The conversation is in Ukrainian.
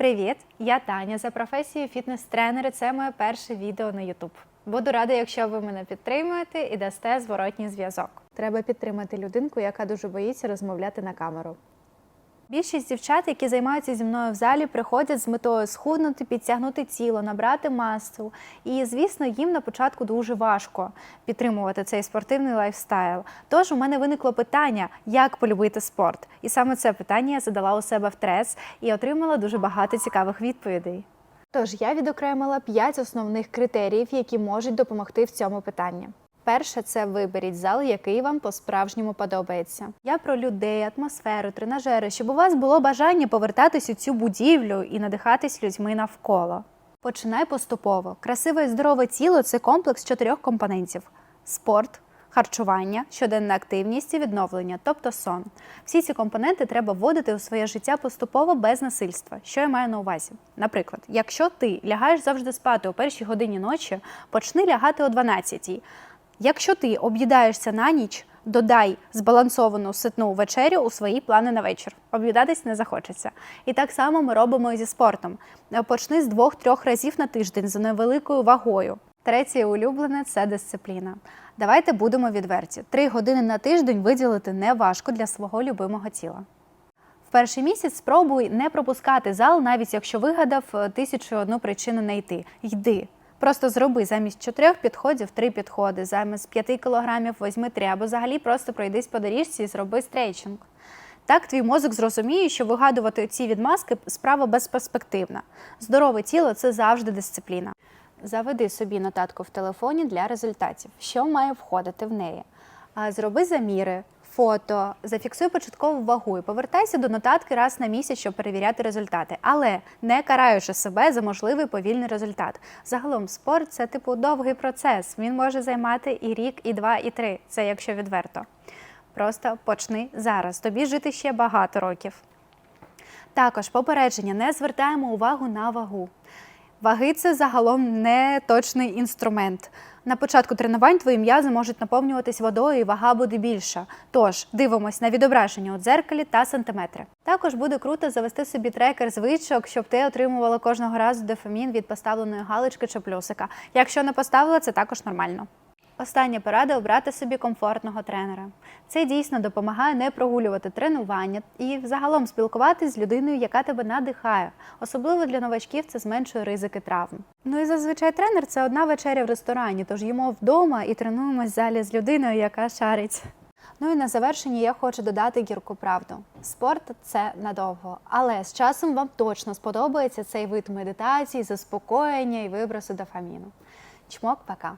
Привіт! Я Таня за професією фітнес-тренер. Це моє перше відео на YouTube. Буду рада, якщо ви мене підтримуєте і дасте зворотній зв'язок. Треба підтримати людинку, яка дуже боїться розмовляти на камеру. Більшість дівчат, які займаються зі мною в залі, приходять з метою схуднути, підтягнути тіло, набрати масу. І, звісно, їм на початку дуже важко підтримувати цей спортивний лайфстайл. Тож у мене виникло питання, як полюбити спорт. І саме це питання я задала у себе в трес і отримала дуже багато цікавих відповідей. Тож я відокремила 5 основних критеріїв, які можуть допомогти в цьому питанні. Перше це виберіть зал, який вам по-справжньому подобається. Я про людей, атмосферу, тренажери, щоб у вас було бажання повертатись у цю будівлю і надихатись людьми навколо. Починай поступово. Красиве і здорове тіло це комплекс чотирьох компонентів: спорт, харчування, щоденна активність і відновлення, тобто сон. Всі ці компоненти треба вводити у своє життя поступово без насильства. Що я маю на увазі? Наприклад, якщо ти лягаєш завжди спати о першій годині ночі, почни лягати о 12. Якщо ти об'їдаєшся на ніч, додай збалансовану ситну вечерю у свої плани на вечір. Об'їдатись не захочеться. І так само ми робимо і зі спортом. Почни з двох-трьох разів на тиждень за невеликою вагою. Третє улюблене це дисципліна. Давайте будемо відверті. Три години на тиждень виділити не важко для свого любимого тіла. В перший місяць спробуй не пропускати зал, навіть якщо вигадав е, тисячу одну причину не йти. Йди. Просто зроби замість чотирьох підходів три підходи, замість п'яти кілограмів возьми три, або взагалі просто пройдись по доріжці і зроби стрейчинг. Так твій мозок зрозуміє, що вигадувати ці відмазки справа безперспективна. Здорове тіло це завжди дисципліна. Заведи собі нотатку в телефоні для результатів, що має входити в неї. Зроби заміри, фото, зафіксуй початкову вагу і повертайся до нотатки раз на місяць, щоб перевіряти результати, але не караючи себе за можливий повільний результат. Загалом спорт це типу довгий процес. Він може займати і рік, і два, і три. Це якщо відверто. Просто почни зараз. Тобі жити ще багато років. Також попередження: не звертаємо увагу на вагу. Ваги це загалом не точний інструмент. На початку тренувань твої м'язи можуть наповнюватись водою, і вага буде більша. Тож дивимось на відображення у дзеркалі та сантиметри. Також буде круто завести собі трекер звичок, щоб ти отримувала кожного разу дофамін від поставленої галочки чи плюсика. Якщо не поставила, це також нормально. Остання порада обрати собі комфортного тренера. Це дійсно допомагає не прогулювати тренування і взагалом спілкуватись з людиною, яка тебе надихає. Особливо для новачків це зменшує ризики травм. Ну і зазвичай тренер це одна вечеря в ресторані, тож їмо вдома і тренуємось в залі з людиною, яка шарить. Ну і на завершення я хочу додати гірку правду. Спорт це надовго, але з часом вам точно сподобається цей вид медитації, заспокоєння і вибросу дофаміну. Чмок, пока!